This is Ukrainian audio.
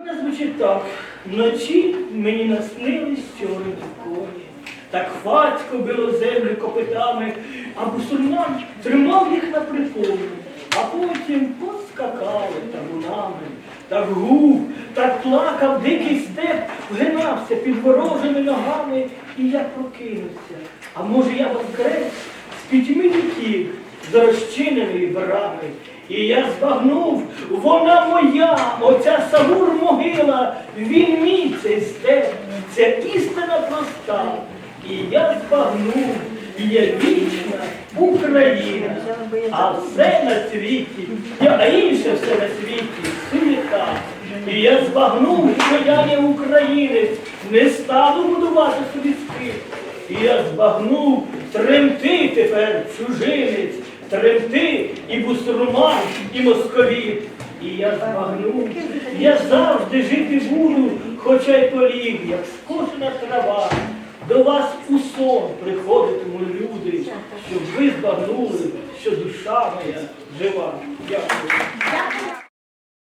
Вона звучить так. Вночі мені наснились чорні коні. Так хвацько било землю копитами, а бусурман тримав їх на приколі, а потім поскакали табунами. Так гув, так плакав дикий степ, вгинався під ворожими ногами, і я прокинувся. А може я воскрес з пітьми віків, з розчиненої брами. І я збагнув, вона моя, він мій цей степ, ця істина проста. І я збагнув, і я вічна Україна, а все на світі, я- а інше все на світі, суєта. І я збагнув, що я є українець, не стану будувати собі скит. І я збагнув, тремти тепер чужинець, тремти і бусурман, і московіт. І я збагнув, я завжди жити буду, хоча й полів, як скошена трава. До вас у сон приходитимуть люди, щоб ви збагнули, що душа моя жива. Дякую.